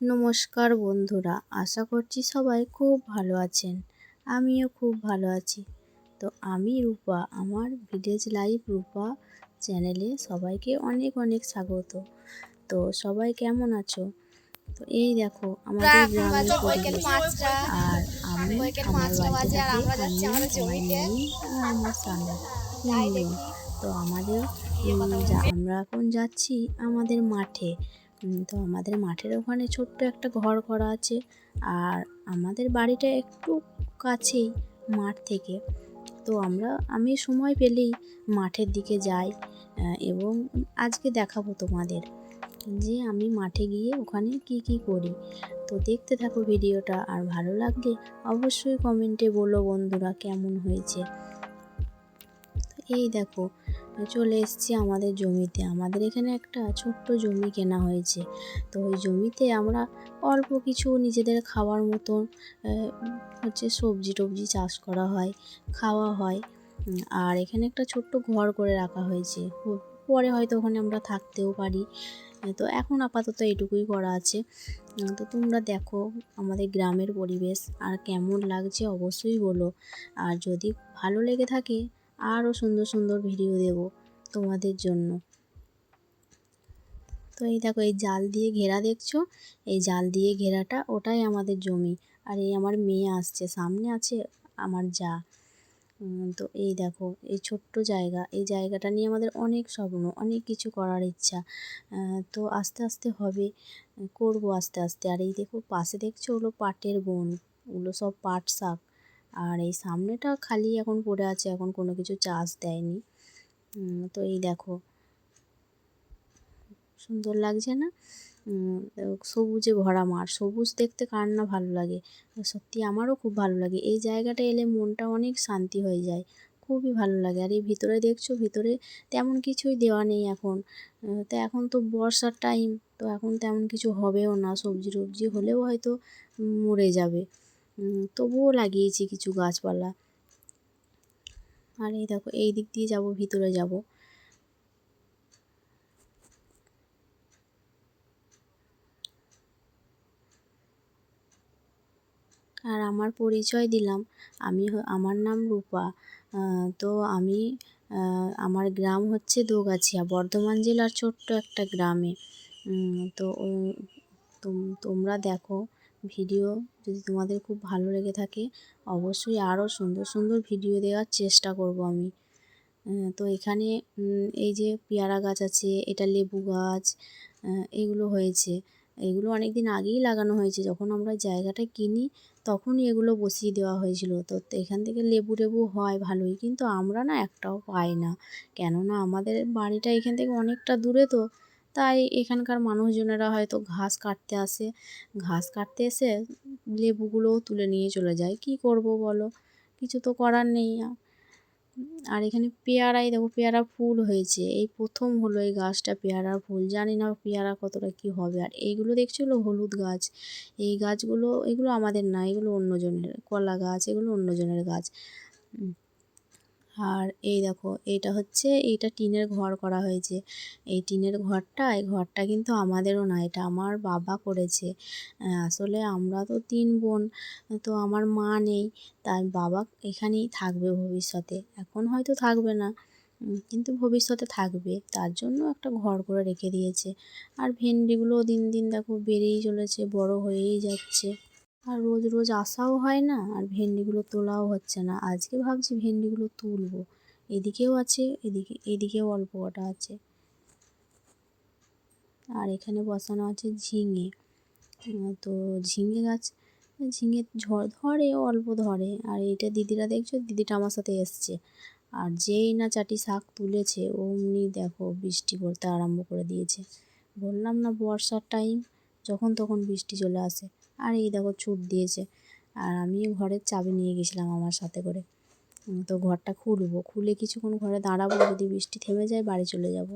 নমস্কার বন্ধুরা আশা করছি সবাই খুব ভালো আছেন। আমিও খুব ভালো আছি। তো আমি রূপা আমার ভিলেজ লাইফ রূপা চ্যানেলে সবাইকে অনেক অনেক স্বাগত। তো সবাই কেমন আছো? তো এই দেখো আমাদের গ্রামের পরিবেশ। আর আমি আমার বাড়িতে থাকি আমি আর আমার স্বামী। তো আমাদের আমরা এখন যাচ্ছি আমাদের মাঠে। তো আমাদের মাঠের ওখানে ছোট্ট একটা ঘর করা আছে। আর আমাদের বাড়িটা একটু কাছেই মাঠ থেকে। তো আমরা, আমি সময় পেলেই মাঠের দিকে যাই এবং আজকে দেখাবো তোমাদের যে আমি মাঠে গিয়ে ওখানে কি কি করি। তো দেখতে থাকো ভিডিওটা, আর ভালো লাগলে অবশ্যই কমেন্টে বলো বন্ধুরা কেমন হয়েছে। এই দেখো চলে এসেছি আমাদের জমিতে। আমাদের এখানে একটা ছোট্ট জমি কেনা হয়েছে। তো ওই জমিতে আমরা অল্প কিছু নিজেদের খাওয়ার মতন হচ্ছে সবজি টবজি চাষ করা হয়, খাওয়া হয়। আর এখানে একটা ছোট্ট ঘর করে রাখা হয়েছে। পরে হয়তো ওখানে আমরা থাকতেও পারি। তো এখন আপাতত এটুকুই করা আছে। তো তোমরা দেখো আমাদের গ্রামের পরিবেশ আর কেমন লাগছে অবশ্যই বলো। আর যদি ভালো লেগে থাকে আরও সুন্দর সুন্দর ভিডিও দেব তোমাদের জন্য। তো এই দেখো, এই জাল দিয়ে ঘেরা দেখছ? এই জাল দিয়ে ঘেরাটা ওটাই আমাদের জমি। আর এই আমার মেয়ে আসছে, সামনে আছে আমার যা। তো এই দেখো, এই ছোট্ট জায়গা। এই জায়গাটা নিয়ে আমাদের অনেক স্বপ্ন, অনেক কিছু করার ইচ্ছা। তো আস্তে আস্তে হবে, করব আস্তে আস্তে। আর এই দেখো, পাশে দেখছ ওগুলো পাটের বন, ওগুলো সব পাট শাক। আর এই সামনেটা খালি এখন পড়ে আছে, এখন কোনো কিছু চাষ দেয়নি। তো এই দেখো। সুন্দর লাগছে না? সবুজে ভরা মাঠ, সবুজ দেখতে কার না ভালো লাগে। সত্যি আমারও খুব ভালো লাগে। এই জায়গাটা এলে মনটা অনেক শান্তি হয়ে যায়, খুবই ভালো লাগে। আর এই ভিতরে দেখছ, ভিতরে তেমন কিছুই দেওয়া নেই এখন। তো এখন তো বর্ষার টাইম তো এখন তেমন কিছু হবেও না। সবজি টবজি হলেও হয়তো মরে যাবে। তবুও লাগিয়েছি কিছু গাছপালা। আর এই দেখো, এই দিক দিয়ে যাব, ভিতরে যাব। আর আমার পরিচয় দিলাম, আমি আমার নাম রূপা। তো আমি আমার গ্রাম হচ্ছে দোগাছিয়া, বর্ধমান জেলার ছোট্ট একটা গ্রামে। তো তোমরা দেখো ভিডিও যদি তোমাদের খুব ভালো লেগে থাকে, অবশ্যই আরও সুন্দর সুন্দর ভিডিও দেওয়ার চেষ্টা করব আমি। তো এখানে এই যে পেয়ারা গাছ আছে, এটা লেবু গাছ এগুলো হয়েছে। এগুলো অনেক দিন আগেই লাগানো হয়েছে। যখন আমরা জায়গাটা কিনি, তখনই এগুলো বসিয়ে দেওয়া হয়েছিল। তো এখান থেকে লেবু টেবু হয় ভালোই, কিন্তু আমরা না একটাও পাই না। কেননা আমাদের বাড়িটা এখান থেকে অনেকটা দূরে তো। তাই এখানকার মানুষজনেরা হয়তো ঘাস কাটতে আসে। ঘাস কাটতে এসে লেবুগুলোও তুলে নিয়ে চলে যায়। কী করব বলো? কিছু তো করার নেই। আর এখানে পেয়ারাই দেখো পেয়ারা ফুল হয়েছে। এই প্রথম হলো এই গাছটা পেয়ারার ফুল। জানি না পেয়ারা কতটা কি হবে। আর এইগুলো দেখছ হলো হলুদ গাছ। এই গাছগুলো, এগুলো আমাদের না, এগুলো অন্যজনের। কলা গাছ, এগুলো অন্যজনের গাছ। আর এই দেখো এটা হচ্ছে, এইটা টিনের ঘর করা হয়েছে। এই টিনের ঘরটা, এই ঘরটা কিন্তু আমাদেরও না, এটা আমার বাবা করেছে। আসলে আমরা তো তিন বোন, তো আমার মা নেই, তাই বাবা এখানেই থাকবে ভবিষ্যতে। এখন হয়তো থাকবে না কিন্তু ভবিষ্যতে থাকবে। তার জন্য একটা ঘর করে রেখে দিয়েছে। আর ভেন্ডিগুলো দিন দিন দেখো বেড়েই চলেছে, বড় হয়েই যাচ্ছে। আর রোজ রোজ আসাও হয় না, আর ভেন্ডিগুলো তোলাও হচ্ছে না। আজকে ভাবছি ভেন্ডিগুলো তুলবো। এদিকেও আছে, এদিকে, এদিকেও অল্প কটা আছে। আর এখানে বসানো আছে ঝিঙে। তো ঝিঙে গাছ, ঝিঙে ঝড় ধরে, অল্প ধরে। আর এইটা দিদিরা দেখছ? দিদিটা আমার সাথে এসছে। আর যেই না চাটি শাক তুলেছে, অমনি দেখো বৃষ্টি পড়তে আরম্ভ করে দিয়েছে। বললাম না বর্ষার টাইম যখন তখন বৃষ্টি চলে আসে। আর এই দেখো ছুট দিয়েছে। আর আমিও ঘরের চাবি নিয়ে গেছিলাম আমার সাথে করে। তো ঘরটা খুলবো। খুলে কিছুক্ষণ ঘরে দাঁড়াবো, যদি বৃষ্টি থেমে যায় বাড়ি চলে যাব।